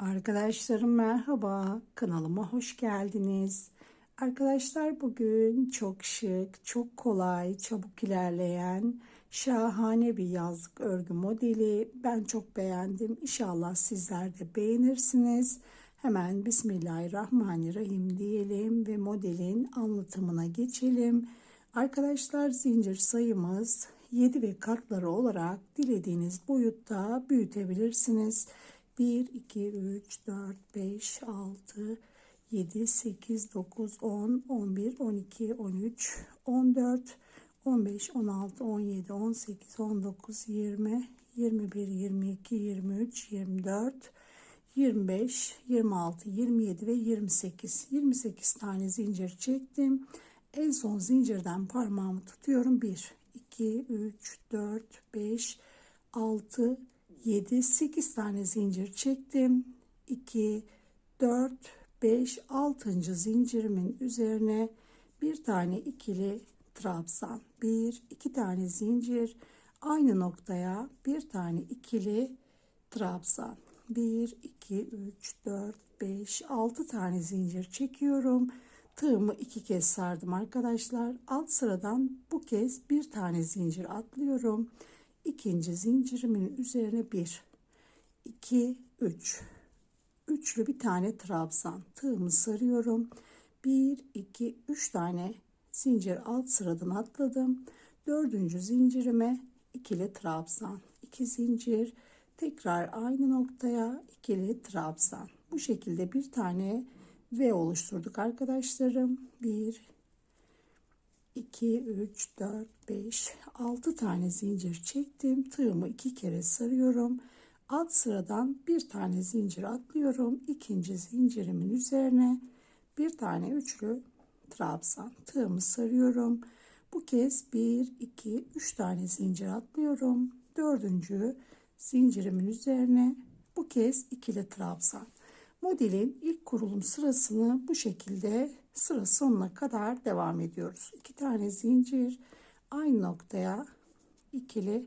Arkadaşlarım merhaba, kanalıma hoş geldiniz. Arkadaşlar bugün çok şık, çok kolay, çabuk ilerleyen şahane bir yazlık örgü modeli. Ben çok beğendim. İnşallah sizler de beğenirsiniz. Hemen Bismillahirrahmanirrahim diyelim ve modelin anlatımına geçelim. Arkadaşlar zincir sayımız 7 ve katları olarak dilediğiniz boyutta büyütebilirsiniz. 1, 2, 3, 4, 5, 6, 7, 8, 9, 10, 11, 12, 13, 14, 15, 16, 17, 18, 19, 20, 21, 22, 23, 24, 25, 26, 27 ve 28. 28 tane zincir çektim. En son zincirden parmağımı tutuyorum. 1, 2, 3, 4, 5, 6, 7, 8 tane zincir çektim. 2, 4, 5, 6. zincirimin üzerine bir tane ikili trabzan. 1, 2 tane zincir. Aynı noktaya bir tane ikili trabzan. 1, 2, 3, 4, 5, 6 tane zincir çekiyorum. Tığımı iki kez sardım arkadaşlar. Alt sıradan bu kez bir tane zincir atlıyorum ikinci zincirimin üzerine bir, iki, üç, üçlü bir tane trabzan tığımı sarıyorum. Bir, iki, üç tane zincir alt sıradan atladım. Dördüncü zincirime ikili trabzan, iki zincir, tekrar aynı noktaya ikili trabzan. Bu şekilde bir tane V oluşturduk arkadaşlarım. Bir, 2, 3, 4, 5, 6 tane zincir çektim. Tığımı iki kere sarıyorum. Alt sıradan bir tane zincir atlıyorum. İkinci zincirimin üzerine bir tane üçlü trabzan. Tığımı sarıyorum. Bu kez 1, 2, 3 tane zincir atlıyorum. Dördüncü zincirimin üzerine bu kez ikili trabzan. Modelin ilk kurulum sırasını bu şekilde sıra sonuna kadar devam ediyoruz. İki tane zincir aynı noktaya ikili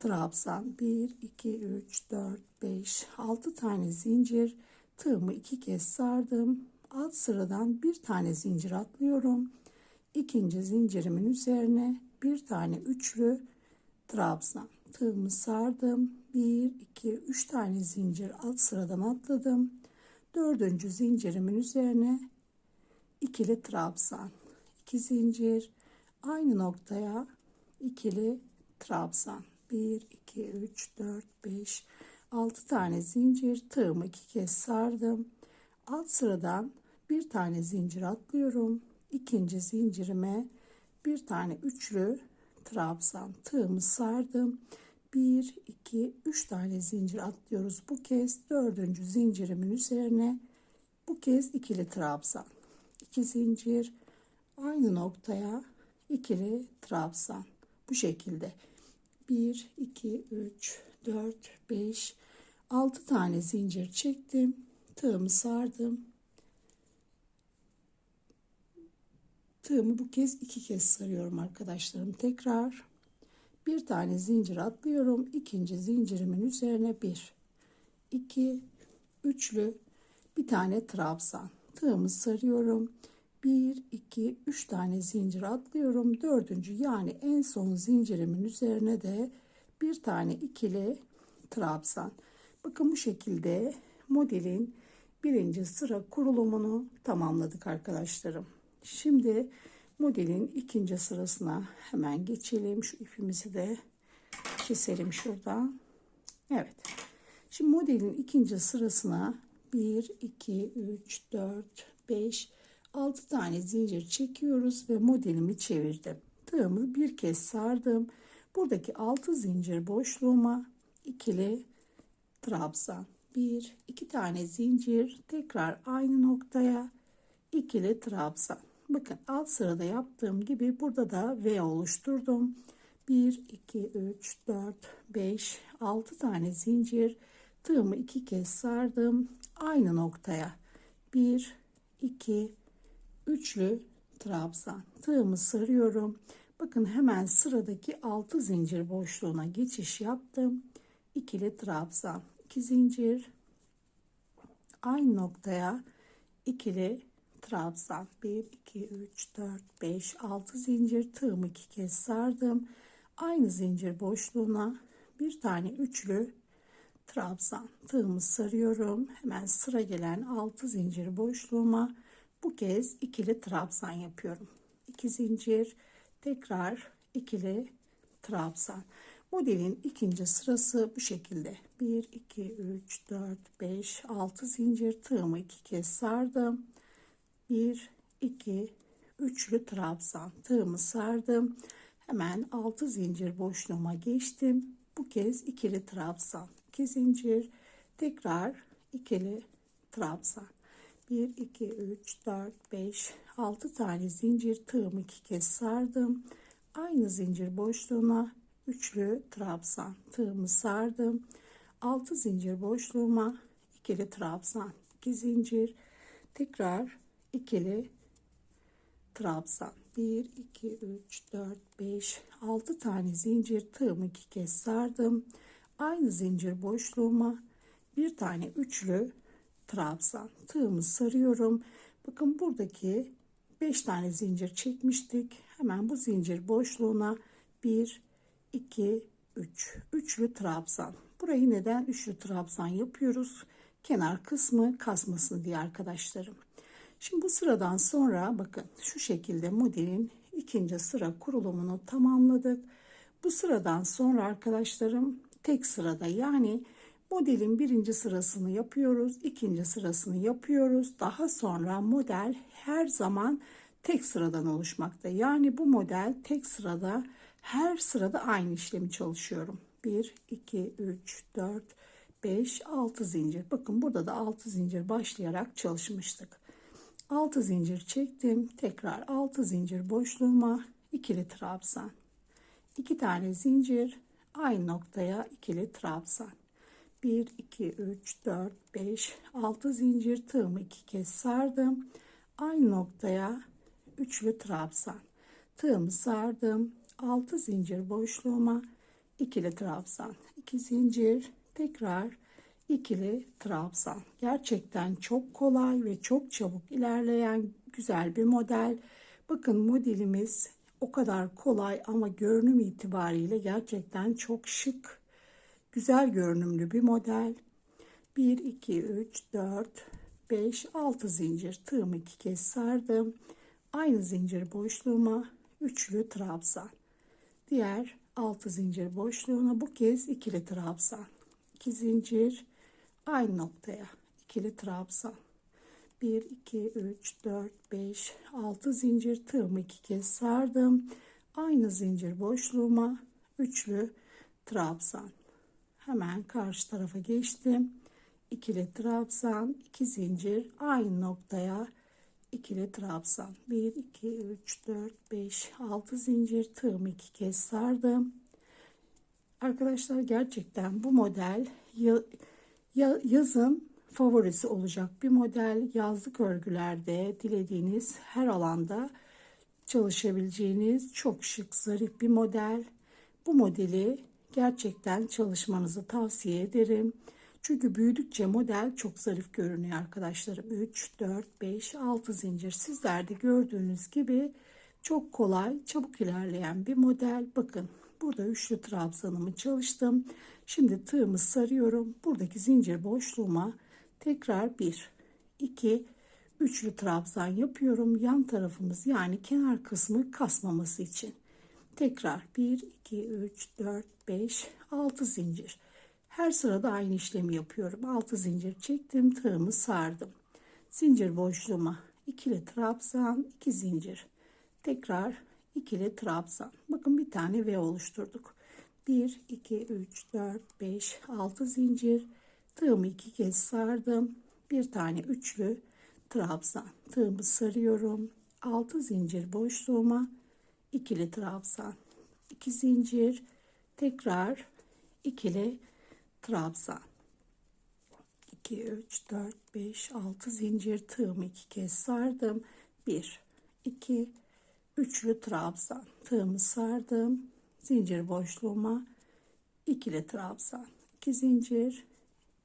trabzan 1 2 3 4 5 6 tane zincir tığımı iki kez sardım. Alt sıradan bir tane zincir atlıyorum. İkinci zincirimin üzerine bir tane üçlü trabzan tığımı sardım. 1 2 3 tane zincir alt sıradan atladım. Dördüncü zincirimin üzerine ikili trabzan. iki zincir aynı noktaya ikili trabzan. 1 2 3 4 5 6 tane zincir tığımı iki kez sardım. Alt sıradan bir tane zincir atlıyorum. İkinci zincirime bir tane üçlü trabzan tığımı sardım. 1 2 3 tane zincir atlıyoruz bu kez dördüncü zincirimin üzerine bu kez ikili trabzan 2 zincir aynı noktaya ikili trabzan. Bu şekilde. 1 2 3 4 5 6 tane zincir çektim. Tığımı sardım. Tığımı bu kez iki kez sarıyorum arkadaşlarım tekrar. Bir tane zincir atlıyorum. İkinci zincirimin üzerine bir iki üçlü bir tane trabzan tığımı sarıyorum. 1 2 3 tane zincir atlıyorum. Dördüncü yani en son zincirimin üzerine de bir tane ikili trabzan. Bakın bu şekilde modelin birinci sıra kurulumunu tamamladık arkadaşlarım. Şimdi modelin ikinci sırasına hemen geçelim. Şu ipimizi de keselim şurada evet. Şimdi modelin ikinci sırasına 1 2 3 4 5 6 tane zincir çekiyoruz ve modelimi çevirdim. Tığımı bir kez sardım. Buradaki 6 zincir boşluğuma ikili trabzan. 1 2 tane zincir tekrar aynı noktaya ikili trabzan. Bakın alt sırada yaptığım gibi burada da V oluşturdum. 1 2 3 4 5 6 tane zincir tığımı iki kez sardım. Aynı noktaya. 1 2 üçlü trabzan. Tığımı sarıyorum. Bakın hemen sıradaki 6 zincir boşluğuna geçiş yaptım. İkili trabzan 2 zincir. Aynı noktaya ikili trabzan. 1 2 3 4 5 6 zincir. Tığımı iki kez sardım. Aynı zincir boşluğuna bir tane üçlü trabzan tığımı sarıyorum. Hemen sıra gelen 6 zincir boşluğuma bu kez ikili trabzan yapıyorum. 2 zincir tekrar ikili trabzan. Modelin ikinci sırası bu şekilde. 1 2 3 4 5 6 zincir tığımı iki kez sardım. 1 2 üçlü trabzan tığımı sardım. Hemen 6 zincir boşluğuma geçtim. Bu kez ikili trabzan 2 zincir. Tekrar ikili trabzan. 1 2 3 4 5 6 tane zincir tığımı iki kez sardım. Aynı zincir boşluğuna üçlü trabzan tığımı sardım. 6 zincir boşluğuma ikili trabzan 2 zincir. Tekrar ikili trabzan. 1 2 3 4 5 6 tane zincir tığımı iki kez sardım aynı zincir boşluğuma bir tane üçlü trabzan tığımı sarıyorum. Bakın buradaki 5 tane zincir çekmiştik. Hemen bu zincir boşluğuna 1 2 3 üçlü trabzan. Burayı neden üçlü trabzan yapıyoruz? Kenar kısmı kasmasın diye arkadaşlarım. Şimdi bu sıradan sonra bakın şu şekilde modelin ikinci sıra kurulumunu tamamladık. Bu sıradan sonra arkadaşlarım tek sırada yani modelin birinci sırasını yapıyoruz. ikinci sırasını yapıyoruz. Daha sonra model her zaman tek sıradan oluşmakta. Yani bu model tek sırada her sırada aynı işlemi çalışıyorum. 1, 2, 3, 4, 5, 6 zincir. Bakın burada da 6 zincir başlayarak çalışmıştık. 6 zincir çektim. Tekrar 6 zincir boşluğuma ikili trabzan. 2 tane zincir aynı noktaya ikili trabzan. 1 2 3 4 5 6 zincir tığımı iki kez sardım. Aynı noktaya üçlü trabzan. Tığımı sardım. 6 zincir boşluğuma ikili trabzan. 2 zincir tekrar ikili trabzan. Gerçekten çok kolay ve çok çabuk ilerleyen güzel bir model. Bakın modelimiz o kadar kolay ama görünüm itibariyle gerçekten çok şık, güzel görünümlü bir model. 1, 2, 3, 4, 5, 6 zincir tığımı iki kez sardım. Aynı zincir boşluğuma üçlü trabzan. Diğer 6 zincir boşluğuna bu kez ikili trabzan. 2 zincir aynı noktaya ikili trabzan 1 2 3 4 5 6 zincir tığımı iki kez sardım. Aynı zincir boşluğuma üçlü trabzan. Hemen karşı tarafa geçtim. İkili trabzan 2 zincir aynı noktaya ikili trabzan. 1 2 3 4 5 6 zincir tığımı iki kez sardım. Arkadaşlar gerçekten bu model yazın favorisi olacak bir model. Yazlık örgülerde dilediğiniz her alanda çalışabileceğiniz çok şık, zarif bir model. Bu modeli gerçekten çalışmanızı tavsiye ederim. Çünkü büyüdükçe model çok zarif görünüyor arkadaşlarım. 3, 4, 5, 6 zincir sizler de gördüğünüz gibi çok kolay, çabuk ilerleyen bir model. Bakın burada üçlü trabzanımı çalıştım. Şimdi tığımı sarıyorum. Buradaki zincir boşluğuma tekrar 1, 2, üçlü trabzan yapıyorum. Yan tarafımız yani kenar kısmı kasmaması için. Tekrar 1, 2, 3, 4, 5, 6 zincir. Her sırada aynı işlemi yapıyorum. 6 zincir çektim. Tığımı sardım. Zincir boşluğuma ikili trabzan, 2 zincir. Tekrar ikili trabzan. Bakın bir tane V oluşturduk. 1 2 3 4 5 6 zincir tığımı iki kez sardım. Bir tane üçlü trabzan. Tığımı sarıyorum. 6 zincir boşluğuma ikili trabzan. 2 zincir tekrar ikili trabzan. 2 3 4 5 6 zincir tığımı iki kez sardım. 1 2 üçlü trabzan. Tığımı sardım. Zincir boşluğuma ikili trabzan. 2 zincir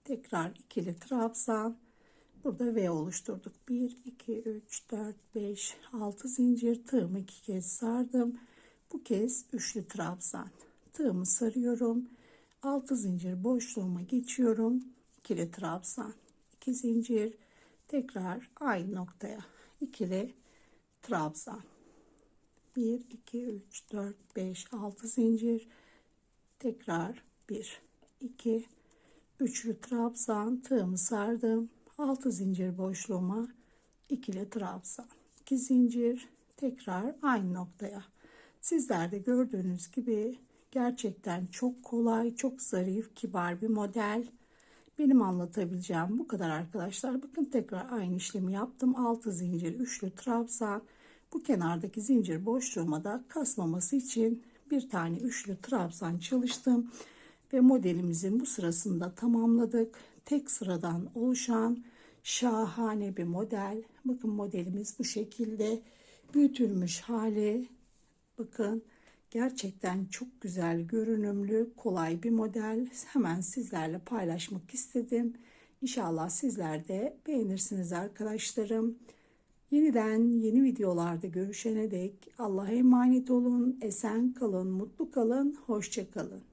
tekrar ikili trabzan Burada V oluşturduk. 1, 2, 3, 4, 5, 6 zincir tığımı iki kez sardım. Bu kez üçlü trabzan. Tığımı sarıyorum. 6 zincir boşluğuma geçiyorum. İkili trabzan. 2 zincir. Tekrar aynı noktaya. ikili trabzan. 1, 2, 3, 4, 5, 6 zincir. Tekrar 1, 2, üçlü trabzan. Tığımı sardım. 6 zincir boşluğuma ikili trabzan. 2 zincir. Tekrar aynı noktaya. Sizler de gördüğünüz gibi gerçekten çok kolay, çok zarif, kibar bir model. Benim anlatabileceğim bu kadar arkadaşlar. Bakın tekrar aynı işlemi yaptım. 6 zincir, üçlü trabzan. Bu kenardaki zincir boşluğuma da kasmaması için bir tane üçlü trabzan çalıştım. Ve modelimizin bu sırasında tamamladık. Tek sıradan oluşan şahane bir model. Bakın modelimiz bu şekilde büyütülmüş hali. Bakın gerçekten çok güzel görünümlü kolay bir model. Hemen sizlerle paylaşmak istedim. İnşallah sizler de beğenirsiniz arkadaşlarım. Yeniden yeni videolarda görüşene dek Allah'a emanet olun. Esen kalın, mutlu kalın, hoşça kalın.